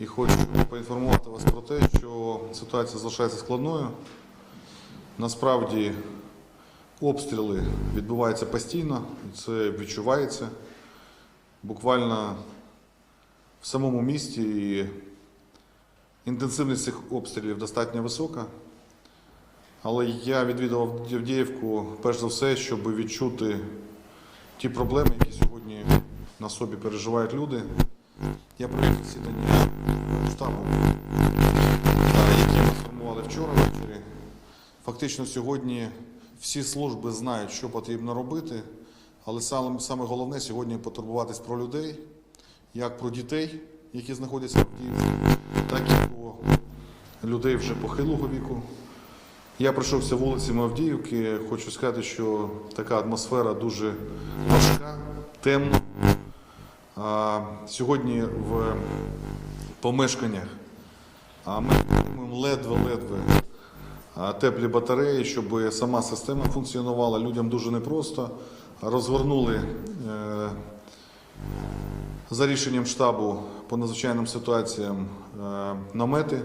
і хочу поінформувати вас про те, що ситуація залишається складною. Насправді обстріли відбуваються постійно, це відчувається. Буквально в самому місті і інтенсивність цих обстрілів достатньо висока. Але я відвідував Авдіївку перш за все, щоб відчути ті проблеми, які сьогодні на собі переживають люди. Я провів засідання штабу, е, яке ми сформували вчора ввечері. Фактично сьогодні всі служби знають, що потрібно робити, але саме, головне сьогодні потурбуватись про людей, як про дітей, які знаходяться в Авдіївці, так і про людей вже похилого віку. Я пройшовся вулицями Авдіївки. Хочу сказати, що така атмосфера дуже важка, темна. Сьогодні в помешканнях ми отримуємо ледве-ледве теплі батареї, щоб сама система функціонувала. Людям дуже непросто. Розгорнули е, за рішенням штабу по надзвичайним ситуаціям е, намети.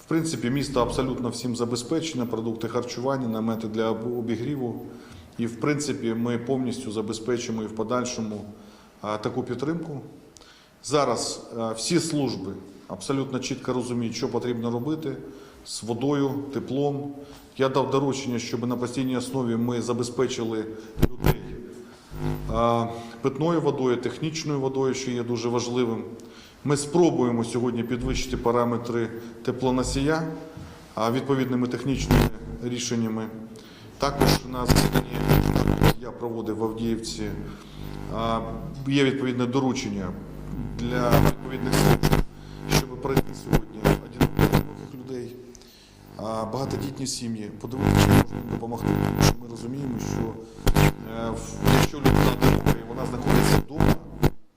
В принципі, місто абсолютно всім забезпечене, продукти харчування, намети для обігріву. І, в принципі, ми повністю забезпечимо і в подальшому таку підтримку. Зараз всі служби абсолютно чітко розуміють, що потрібно робити з водою, теплом. Я дав доручення, щоб на постійній основі ми забезпечили людей питною водою, технічною водою, що є дуже важливим. Ми спробуємо сьогодні підвищити параметри теплоносія відповідними технічними рішеннями. Також на засіданні я проводив в Авдіївці. Є відповідне доручення для відповідних служб, щоб пройти сьогодні одиноких людей, багатодітні сім'ї, подивитися, чи можна їм допомогти, тому що ми розуміємо, що е, якщо людина одинока і вона знаходиться вдома,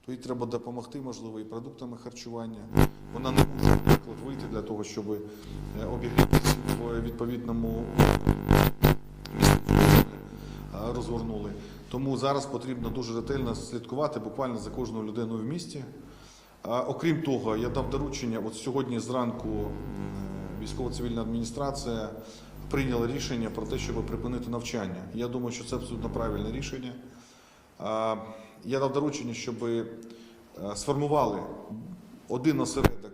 то їй треба допомогти, можливо, і продуктами харчування. Вона не може, наприклад, вийти для того, щоб е, обігрітися в відповідному розгорнули. Тому зараз потрібно дуже ретельно слідкувати буквально за кожною людиною в місті. Окрім того, я дав доручення, от сьогодні зранку військово-цивільна адміністрація прийняла рішення про те, щоб припинити навчання. Я думаю, що це абсолютно правильне рішення. Я дав доручення, щоб е, сформували один осередок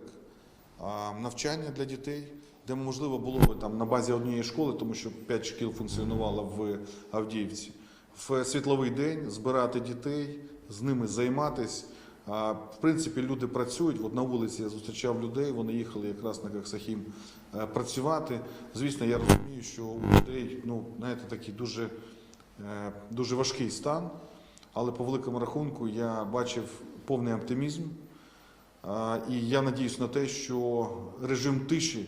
навчання для дітей, де можливо було б там на базі однієї школи, тому що п'ять шкіл функціонувало в Авдіївці. В світловий день збирати дітей, з ними займатися. А, В принципі, люди працюють. От на вулиці я зустрічав людей, вони їхали якраз на Каксахім е, працювати. Звісно, я розумію, що у людей, ну, знаєте, такий дуже, е, дуже важкий стан, але по великому рахунку я бачив повний оптимізм. І я надіюсь на те, що режим тиші,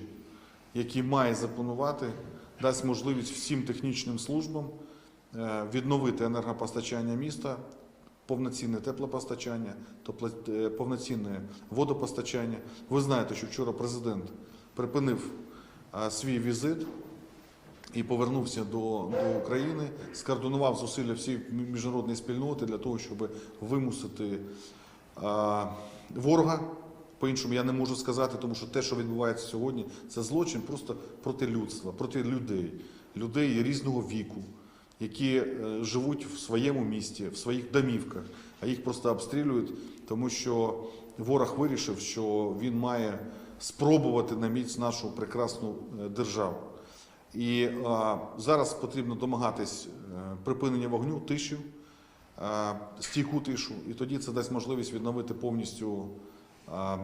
який має запланувати, дасть можливість всім технічним службам е, відновити енергопостачання міста, повноцінне теплопостачання, е, повноцінне водопостачання. Ви знаєте, що вчора президент припинив е, свій візит і повернувся до, до України, скоординував зусилля всієї міжнародної спільноти для того, щоб вимусити ворога. По-іншому я не можу сказати, тому що те, що відбувається сьогодні, це злочин просто проти людства, проти людей, людей різного віку, які е, живуть в своєму місті, в своїх домівках, а їх просто обстрілюють, тому що ворог вирішив, що він має спробувати на міць нашу прекрасну е, державу. І а, зараз потрібно домагатись е, припинення вогню, тиші, а, стійку тишу, і тоді це дасть можливість відновити повністю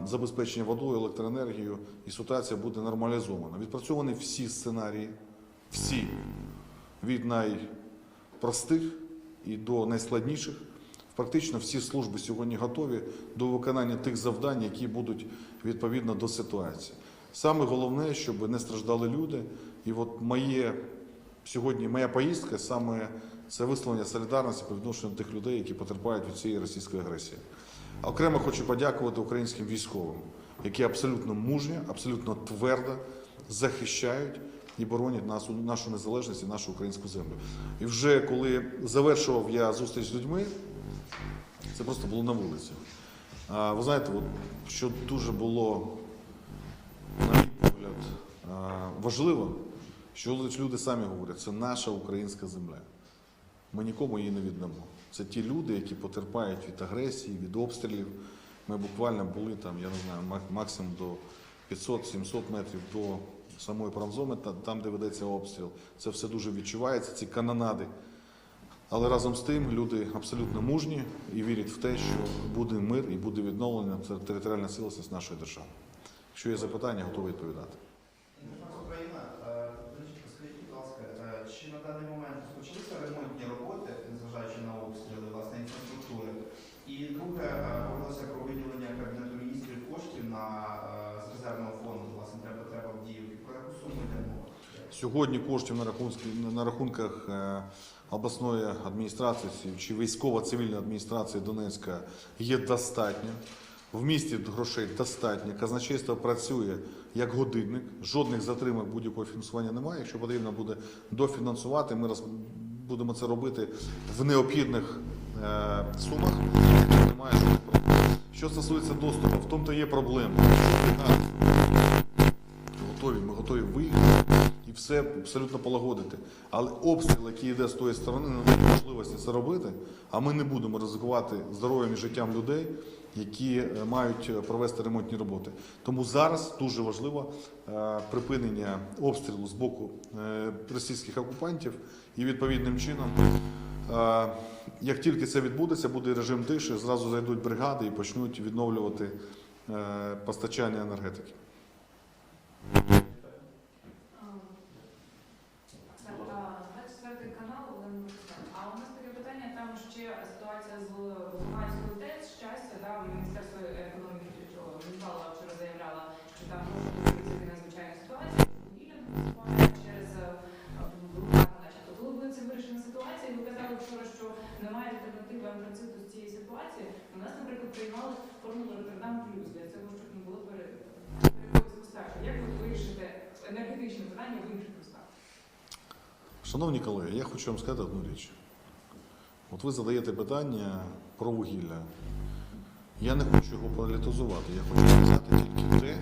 забезпечення водою, електроенергією, і ситуація буде нормалізована. Відпрацьовані всі сценарії, всі від найпростих і до найскладніших. Практично всі служби сьогодні готові до виконання тих завдань, які будуть відповідно до ситуації. Саме головне, щоб не страждали люди. І от моє сьогодні моя поїздка саме це висловлення солідарності по відношенню тих людей, які потерпають від цієї російської агресії. Окремо хочу подякувати українським військовим, які абсолютно мужньо, абсолютно твердо захищають і боронять нашу, нашу незалежність і нашу українську землю. І вже коли завершував я зустріч з людьми, це просто було на вулиці. А, Ви знаєте, от, що дуже було, на мій погляд, важливо, що люди самі говорять, це наша українська земля. Ми нікому її не віддамо. Це ті люди, які потерпають від агресії, від обстрілів. Ми буквально були там, я не знаю, максимум до 500-700 метрів до самої промзони, там, де ведеться обстріл. Це все дуже відчувається, ці канонади. Але разом з тим люди абсолютно мужні і вірять в те, що буде мир і буде відновлення територіальна цілісність нашої держави. Якщо є запитання, готовий відповідати. Інтернет Україна, е, до речі, скажіть, будь ласка, е, чи на даний момент розпочалися ремонтні роботи, незважаючи на обстріли власне інфраструктури? І друге, е, говорилося про виділення Кабінету міністрів коштів на е, з резервного фонду, власне, треба потреба в Діївці. Про яку суму йде мова? Сьогодні коштів на, рахунки- на рахунках е, обласної адміністрації чи військово-цивільної адміністрації Донецька є достатньо. В місті грошей достатньо. Казначейство працює як годинник. Жодних затримок будь-якого фінансування немає. Якщо потрібно буде дофінансувати, ми будемо це робити в необхідних е, сумах. Немає жодних проблем. Що стосується доступу, в тому то є проблема. готові, ми готові виїхати і все абсолютно полагодити. Але обстріл, який йде з тої сторони, не дає можливості це робити, а ми не будемо ризикувати здоров'ям і життям людей, які е, мають е, провести ремонтні роботи. Тому зараз дуже важливо е, припинення обстрілу з боку російських окупантів і відповідним чином. Як тільки це відбудеться, буде режим тиші, зразу зайдуть бригади і почнуть відновлювати е, постачання енергетики. Так, а, 24 канал, Олена Миколаївна. А у нас таке питання, там ще ситуація з Луганською ТЕЦ, щастя, да, Міністерство економіки що Мінвала вчора заявляла, що там може бути такі надзвичайна ситуація, вугілля не поступає через е, Луганську, начебто. Коли буде це вирішена ситуація, ви казали вчора, що немає альтернативи антрациту з цієї ситуації. У нас, наприклад, приймали формулу Роттердам плюс для цього, щоб не було пере- перебою з поставки. Як ви вирішите енергетичне питання в інших містах? Шановні колеги, я хочу вам сказати одну річ. От ви задаєте питання про вугілля. Я не хочу його паралітизувати, Я хочу сказати тільки те,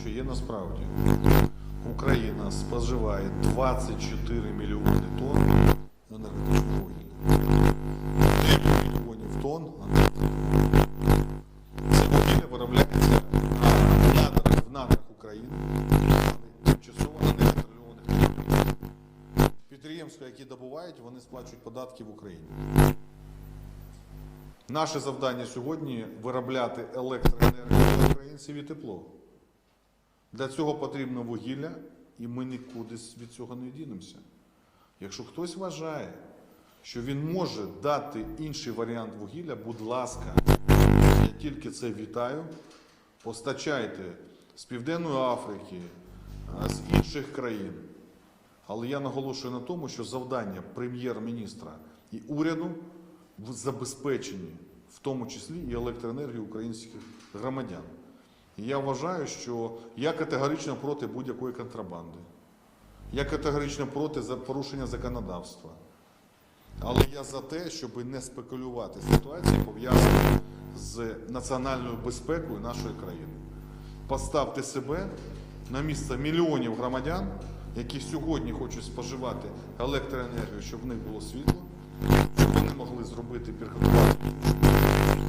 що є насправді. Україна споживає 24 мільйони тонн Підприємства, які добувають, вони сплачують податки в Україні. Наше завдання сьогодні виробляти електроенергію для українців і тепло. Для цього потрібно вугілля, і ми нікуди від цього не дінемося. Якщо хтось вважає, що він може дати інший варіант вугілля, будь ласка, я тільки це вітаю. Постачайте з Південної Африки, з інших країн. Але я наголошую на тому, що завдання прем'єр-міністра і уряду в забезпеченні, в тому числі і електроенергії українських громадян. І я вважаю, що я категорично проти будь-якої контрабанди. Я категорично проти за порушення законодавства. Але я за те, щоб не спекулювати ситуації, пов'язані з національною безпекою нашої країни. Поставте себе на місце мільйонів громадян, які сьогодні хочуть споживати електроенергію, щоб в них було світло, щоб вони могли зробити підготувати,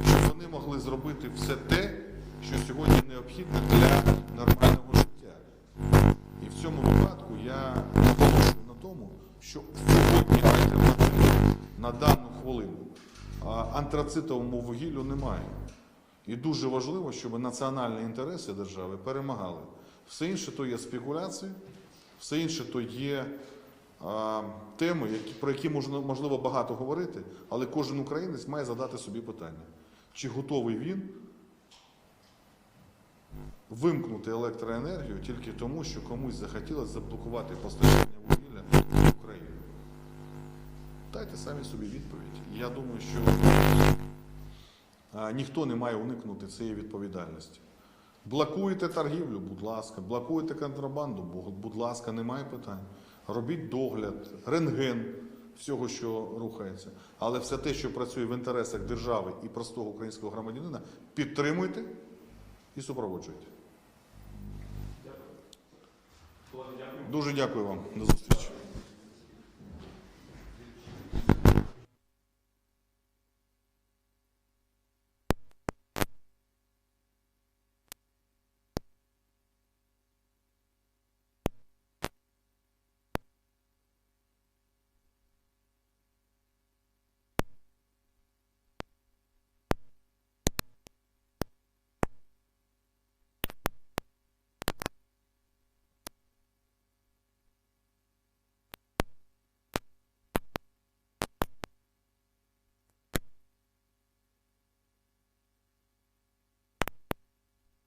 щоб вони могли зробити все те, що сьогодні необхідно для нормального життя. І в цьому випадку я наголошую на тому, що сьогодні альтернативи на дану хвилину антрацитовому вугіллю немає. І дуже важливо, щоб національні інтереси держави перемагали. Все інше то є спекуляції, все інше то є а, теми, які, про які можна, можливо багато говорити, але кожен українець має задати собі питання, чи готовий він вимкнути електроенергію тільки тому, що комусь захотілося заблокувати постачання вугілля в Україну. Дайте самі собі відповідь. Я думаю, що а, ніхто не має уникнути цієї відповідальності. Блокуєте торгівлю, будь ласка, блокуєте контрабанду, бу- будь ласка, немає питань. Робіть догляд, рентген всього, що рухається. Але все те, що працює в інтересах держави і простого українського громадянина, підтримуйте і супроводжуйте. Дякую. Дуже дякую вам. До зустрічі.